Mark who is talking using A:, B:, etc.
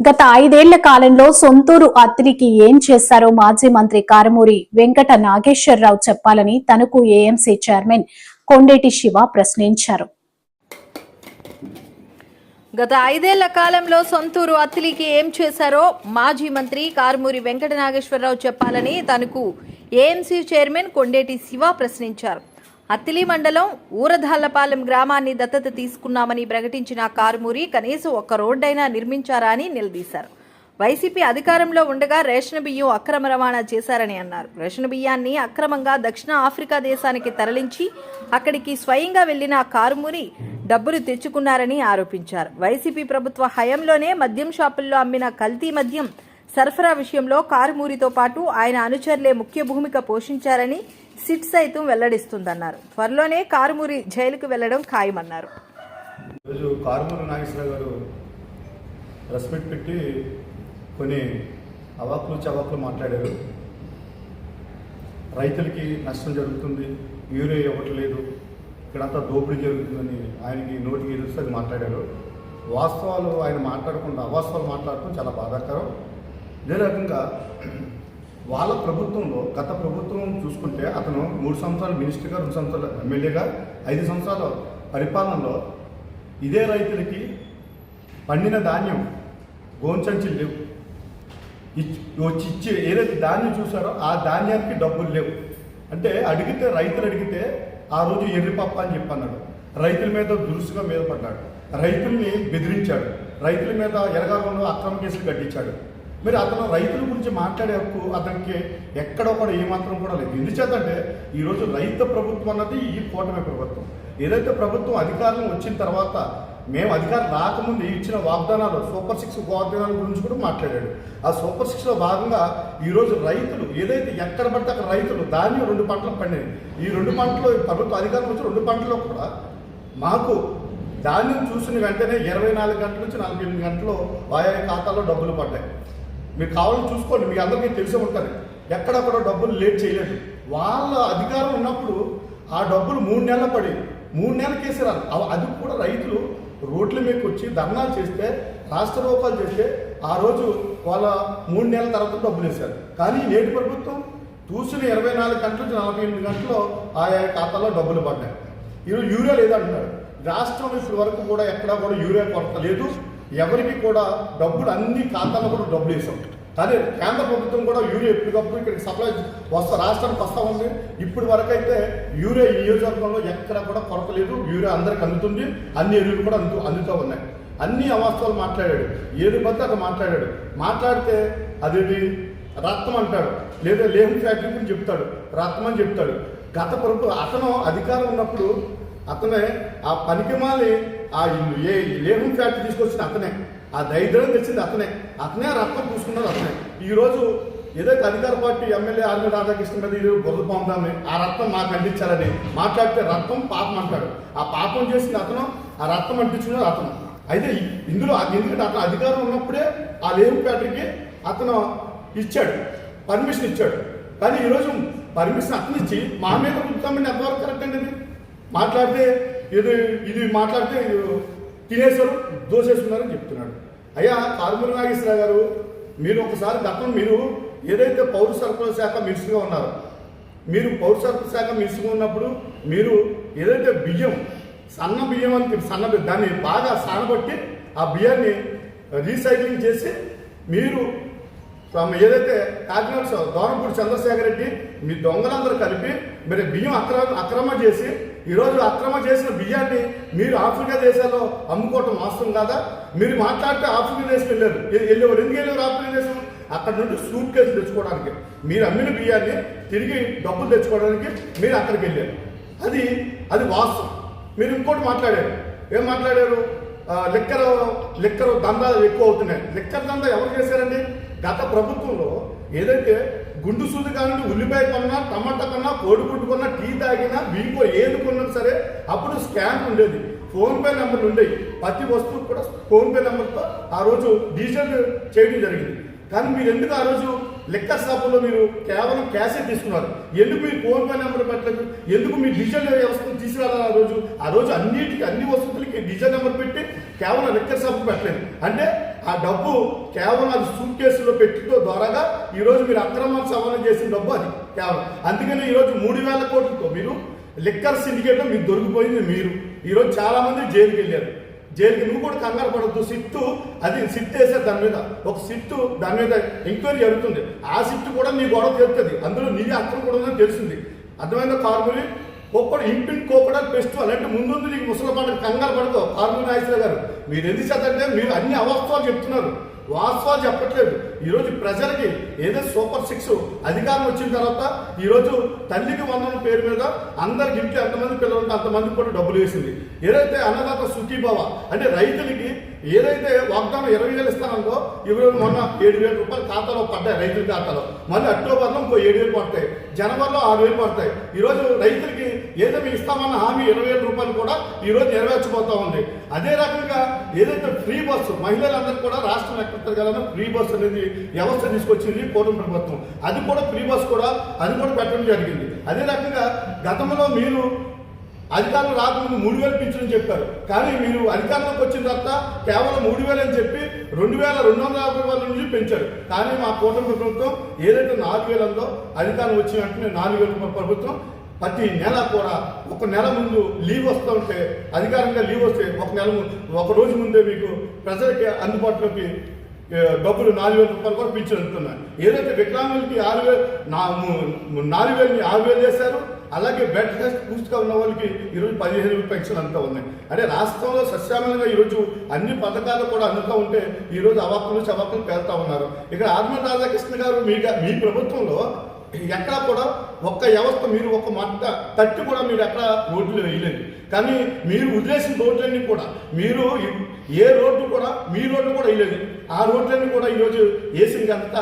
A: గత ఐదేళ్ళ కాలంలో సొంతూరు అత్తిలికి ఏం చేశారో మాజీ మంత్రి కారమూరి వెంకట నాగేశ్వరరావు చెప్పాలని తనకు ఏఎంసీ చైర్మన్ కొండేటి శివ ప్రశ్నించారు.
B: గత ఐదేళ్ళ కాలంలో సొంతూరు అత్తిలికి ఏం చేశారో మాజీ మంత్రి కారుమూరి వెంకట నాగేశ్వరరావు చెప్పాలని తనకు ఏఎంసీ చైర్మన్ కొండేటి శివ ప్రశ్నించారు. అత్తిలి మండలం ఊరధాళ్ళపాలెం గ్రామాన్ని దత్తత తీసుకున్నామని ప్రకటించిన కారుమూరి కనీసం ఒక్క రోడ్డైనా నిర్మించారా అని నిలదీశారు. వైసీపీ అధికారంలో ఉండగా రేషన్ బియ్యం అక్రమ రవాణా చేశారని అన్నారు. రేషన్ బియ్యాన్ని అక్రమంగా దక్షిణ ఆఫ్రికా దేశానికి తరలించి అక్కడికి స్వయంగా వెళ్ళిన కారుమూరి డబ్బులు తెచ్చుకున్నారని ఆరోపించారు. వైసీపీ ప్రభుత్వ హయంలోనే మద్యం షాపుల్లో అమ్మిన కల్తీ మద్యం సరఫరా విషయంలో కారుమూరితో పాటు ఆయన అనుచరులే ముఖ్య భూమిక పోషించారని సిట్ సైతం వెల్లడిస్తుందన్నారు. త్వరలోనే కారుమూరి జైలుకు వెళ్ళడం ఖాయమన్నారు.
C: ఈరోజు కారుమూరి నాగేశ్వర గారు ప్రెస్ మీట్ పెట్టి కొన్ని అవాకులు చవాకులు మాట్లాడారు. రైతులకి నష్టం జరుగుతుంది యూరియా ఇవ్వట్లేదు ఇక్కడంతా దోపిడీ జరుగుతుందని ఆయనకి నోటికి ఎదురుస్తుంది మాట్లాడారు. వాస్తవాలు ఆయన మాట్లాడకుండా అవాస్తవాలు మాట్లాడటం చాలా బాధాకరం. ఇదే రకంగా వాళ్ళ ప్రభుత్వంలో గత ప్రభుత్వం చూసుకుంటే అతను మూడు సంవత్సరాలు మినిస్టర్గా రెండు సంవత్సరాలు ఎమ్మెల్యేగా ఐదు సంవత్సరాల పరిపాలనలో ఇదే రైతులకి పండిన ధాన్యం గోంచంచులు లేవు. వచ్చి ఇచ్చి ఏదైతే ధాన్యం చూసారో ఆ ధాన్యానికి డబ్బులు లేవు. అంటే అడిగితే రైతులు అడిగితే ఆ రోజు ఎర్రిపప్ప అని చెప్పన్నాడు. రైతుల మీద దురుసుగా మీద పడ్డాడు. రైతుల్ని బెదిరించాడు. రైతుల మీద ఎరగాకుండా అక్రమ కేసులు కట్టించాడు. మరి అతను రైతుల గురించి మాట్లాడే హక్కు అతనికి ఎక్కడో కూడా ఏమాత్రం కూడా లేదు. ఎందుచేతంటే ఈరోజు రైతు ప్రభుత్వం అన్నది ఈ కూటమి ప్రభుత్వం. ఏదైతే ప్రభుత్వం అధికారం వచ్చిన తర్వాత మేము అధికారం రాకముందు ఇచ్చిన వాగ్దానాలు సూపర్ సిక్స్ వాగ్దానాల గురించి కూడా మాట్లాడాడు. ఆ సూపర్ సిక్స్లో భాగంగా ఈరోజు రైతులు ఏదైతే ఎక్కడ పడితే అక్కడ రైతులు ధాన్యం రెండు పంటలు పండినాయి. ఈ రెండు పంటలు ప్రభుత్వ అధికారం వచ్చి రెండు పంటలు కూడా మాకు ధాన్యం చూసిన వెంటనే ఇరవై నాలుగు గంటల నుంచి నలభై ఎనిమిది గంటలు ఆయా ఖాతాలో డబ్బులు పడ్డాయి. మీరు కావాలని చూసుకోండి మీకు అందరికీ తెలిసే ఉంటుంది. ఎక్కడక్కడ డబ్బులు లేట్ చేయలేదు. వాళ్ళ అధికారం ఉన్నప్పుడు ఆ డబ్బులు మూడు నెలలు పడి మూడు నెలలు కేసీఆర్ అది కూడా రైతులు రోడ్ల మీదకి వచ్చి ధర్నాలు చేస్తే రాష్ట్ర రూపాయలు చేస్తే ఆ రోజు వాళ్ళ మూడు నెలల తర్వాత డబ్బులు వేశారు. కానీ నేటి ప్రభుత్వం చూసిన ఇరవై నాలుగు గంటల నుంచి నలభై ఎనిమిది గంటల్లో ఆయా ఖాతాలో డబ్బులు పడ్డాయి. ఈరోజు యూరియా లేదంటున్నారు. రాష్ట్రం వరకు కూడా ఎక్కడా కూడా యూరియా కొరత లేదు. ఎవరికి కూడా డబ్బులు అన్ని ఖాతాల్లో కూడా డబ్బులు వేసాం. కానీ కేంద్ర ప్రభుత్వం కూడా యూరియా ఎప్పటికప్పుడు ఇక్కడికి సప్లై వస్తా రాష్ట్రానికి వస్తూ ఉంది. ఇప్పటి వరకు అయితే యూరియా ఈ నియోజకవర్గంలో ఎక్కడ కూడా కొరత లేదు. యూరియా అందరికి అందుతుంది. అన్ని ఎరువులు కూడా అందు అందుతూ ఉన్నాయి. అన్ని అవాస్తవాలు మాట్లాడాడు. ఏది పడితే అది మాట్లాడాడు. మాట్లాడితే అదేది రత్నం అంటాడు. లేదా లేహం ఫ్యాక్టరీ గురించి చెప్తాడు. రత్నం అని చెప్తాడు. గత ప్రభుత్వం అతను అధికారం ఉన్నప్పుడు అతనే ఆ పనికిమాలి ఆ ఏ లేహం ఫ్యాక్టరీ తీసుకొచ్చింది అతనే. ఆ దైద్యం తెచ్చింది అతనే. అతనే ఆ రక్తం పూసుకున్నది అతనే. ఈరోజు ఏదైతే అధికార పార్టీ ఎమ్మెల్యే ఆర్మీ రాధాకృష్ణ మీద ఈరోజు బురద పొందామని ఆ రక్తం మాకు అందించాలని మాట్లాడితే రక్తం పాపం అంటాడు. ఆ పాపం చేసింది అతను ఆ రక్తం అంటించుకున్నది అతను. అయితే ఇందులో అది ఎందుకంటే అతను అధికారం ఉన్నప్పుడే ఆ లేవు ఫ్యాక్టరీకి అతను ఇచ్చాడు. పర్మిషన్ ఇచ్చాడు. కానీ ఈరోజు పర్మిషన్ అతనిచ్చి మా మీద ఉంటామని ఎంతవరకు కరెక్ట్ అండి మాట్లాడితే ఇది ఇది మాట్లాడితే తినేశారు దోసేస్తున్నారని చెప్తున్నాడు. అయ్యా కారుమూరి నాగేశ్వరరావు గారు మీరు ఒకసారి గతం మీరు ఏదైతే పౌర సరఫరా శాఖ మినిస్టర్గా ఉన్నారో మీరు పౌర సరఫరా శాఖ మినిస్టర్గా ఉన్నప్పుడు మీరు ఏదైతే బియ్యం సన్న బియ్యం అని సన్న బియ్యం దాన్ని బాగా సానబట్టి ఆ బియ్యాన్ని రీసైక్లింగ్ చేసి మీరు తమ ఏదైతే కాకినాడ స- చంద్రశేఖర్ రెడ్డి మీ దొంగలందరూ కలిపి మీరు బియ్యం అక్రమ అక్రమ చేసి ఈరోజు అక్రమ చేసిన బియ్యాన్ని మీరు ఆఫ్రికా దేశాల్లో అమ్ముకోవటం వాస్తవం కాదా? మీరు మాట్లాడితే ఆఫ్రికా దేశం వెళ్ళారు. వెళ్ళేవారు ఎందుకు వెళ్ళారు ఆఫ్రికా దేశం? అక్కడ నుండి సూట్ కేసు తెచ్చుకోవడానికి. మీరు అమ్మిన బియ్యాన్ని తిరిగి డబ్బులు తెచ్చుకోవడానికి మీరు అక్కడికి వెళ్ళారు. అది అది వాస్తవం. మీరు ఇంకోటి మాట్లాడారు. ఏం మాట్లాడారు? ఆ, లెక్కరు దందాలు ఎక్కువ అవుతున్నాయి. లిక్కర్ దందా ఎవరు చేశారండి? గత ప్రభుత్వంలో ఏదైతే గుండు సూది కానీ ఉల్లిపాయ కొన్నా టమాటా కొన్నా కోడిగుడ్డు కొన్నా టీ తాగినా వీకో ఏది కొన్నా సరే అప్పుడు స్కామ్ ఉండేది. ఫోన్పే నెంబర్లు ఉండేవి. ప్రతి వస్తువు కూడా ఫోన్పే నెంబర్తో ఆ రోజు డిజిటల్ చేయడం జరిగింది. కానీ మీరు ఎందుకు ఆ రోజు లెక్కర్ షాపులో మీరు కేవలం క్యాషే తీసుకున్నారు? ఎందుకు మీరు ఫోన్పే నెంబర్ పెట్టలేదు? ఎందుకు మీ డిజిటల్ వ్యవస్థను తీసుకురాలి ఆ రోజు? ఆ రోజు అన్నిటికీ అన్ని వస్తువులకి డిజిటల్ నెంబర్ పెట్టి కేవలం లెక్కర్ షాపు పెట్టలేదు. అంటే ఆ డబ్బు కేవలం అది సూట్ కేసులో పెట్టితో ద్వారాగా ఈరోజు మీరు అక్రమ సవాలు చేసిన డబ్బు అది కేవలం. అందుకని ఈరోజు మూడు వేల కోట్లతో మీరు లిక్కర్ సిండికేట్లో మీకు దొరికిపోయింది మీరు. ఈరోజు చాలా మంది జైలుకి వెళ్ళారు. జైలుకి నువ్వు కూడా కంగారు పడద్దు సిట్టు అది సిట్ వేసే దాని మీద. ఒక సిట్టు దాని మీద ఎంక్వైరీ జరుగుతుంది. ఆ సిట్టు కూడా నీ గొడవ తెలుస్తుంది అందులో నీ అక్రమం కూడా తెలిసింది. అర్థమైన కార్మికులు ఒక్కడు ఇంపిన్ కోకడా ఫెస్టివల్ అంటే ముందు నీకు ముసలి పండుగ కంగారు పడదు. కార్మిక నాయకులు గారు మీరు ఎందుకు చేద్దంటే మీరు అన్ని అవాస్తవాలు చెప్తున్నారు. వాస్తవాలు చెప్పట్లేదు. ఈరోజు ప్రజలకి ఏదో సూపర్ సిక్స్ అధికారం వచ్చిన తర్వాత ఈరోజు తల్లికి వందన పేరు మీద అందరికి ఇంట్లో ఎంతమంది పిల్లలు ఉంటే అంతమందికి కూడా డబ్బులు వేసింది. ఏదైతే అన్నదాత సుఖీభావ అంటే రైతులకి ఏదైతే వాగ్దానం ఇరవై వేలు ఇస్తానందో ఇరవై మొన్న ఏడు వేల రూపాయలు ఖాతాలో పడ్డాయి రైతుల ఖాతాలో. మళ్ళీ అక్టోబర్లో ఇంకో ఏడు వేలు పడతాయి. జనవరిలో ఆరు వేలు పడతాయి. ఈరోజు రైతులకి ఏదో మీకు ఇస్తామన్న హామీ ఇరవై వేల రూపాయలు కూడా ఈరోజు నెరవేర్చబోతా ఉంది. అదే రకంగా ఏదైతే ఫ్రీ బస్సు మహిళలందరికీ కూడా రాష్ట్రం ఎక్కడ ఫ్రీ బస్సు అనేది వ్యవస్థ తీసుకొచ్చింది కూటమి ప్రభుత్వం. అది కూడా ఫ్రీ బస్సు కూడా అది కూడా పెట్టడం జరిగింది. అదే రకంగా గతంలో మీరు అధికారులు రాకముందు మూడు వేలు పింఛన్ చెప్పారు. కానీ మీరు అధికారంలోకి వచ్చిన తర్వాత కేవలం మూడు వేలు అని చెప్పి రెండు వేల రెండు వందల యాభై రూపాయల నుంచి పెంచారు. కానీ మా కూటమి ప్రభుత్వం ఏదైతే నాలుగు వేలు ఉందో అధికారం వచ్చిన వెంటనే నాలుగు వేల రూపాయల ప్రభుత్వం. ప్రతి నెల కూడా ఒక నెల ముందు లీవ్ వస్తూ ఉంటే అధికారంగా లీవ్ వస్తే ఒక నెల ము- ఒక రోజు ముందే మీకు ప్రజలకి అందుబాటులోకి డబ్బులు నాలుగు వేల రూపాయలు కూడా పింఛను అందుతున్నాయి. ఏదైతే వికలాంగులకి ఆరు వేలు నాలుగు వేలని ఆరు వేలు చేశారు అలాగే బెడ్ టెస్ట్ పూర్తిగా ఉన్న వాళ్ళకి ఈరోజు పదిహేను వేలు పెన్షన్ అంతా ఉన్నాయి. అంటే రాష్ట్రంలో సస్యామలంగా ఈరోజు అన్ని పథకాలు కూడా అందుతూ ఉంటే ఈరోజు అవాక్కులు చవాకులు పేరుతా ఉన్నారు. ఇక్కడ ఆర్మీ రాధాకృష్ణ గారు మీ మీ ప్రభుత్వంలో ఎక్కడ కూడా ఒక్క వ్యవస్థ మీరు ఒక మట్ట తట్టి కూడా మీరు ఎక్కడ రోడ్లు వేయలేదు. కానీ మీరు వదిలేసిన రోడ్లన్నీ కూడా మీరు ఏ రోడ్డు కూడా మీ రోడ్డు కూడా వేయలేదు. ఆ రోడ్లన్నీ కూడా ఈరోజు వేసింది అంతా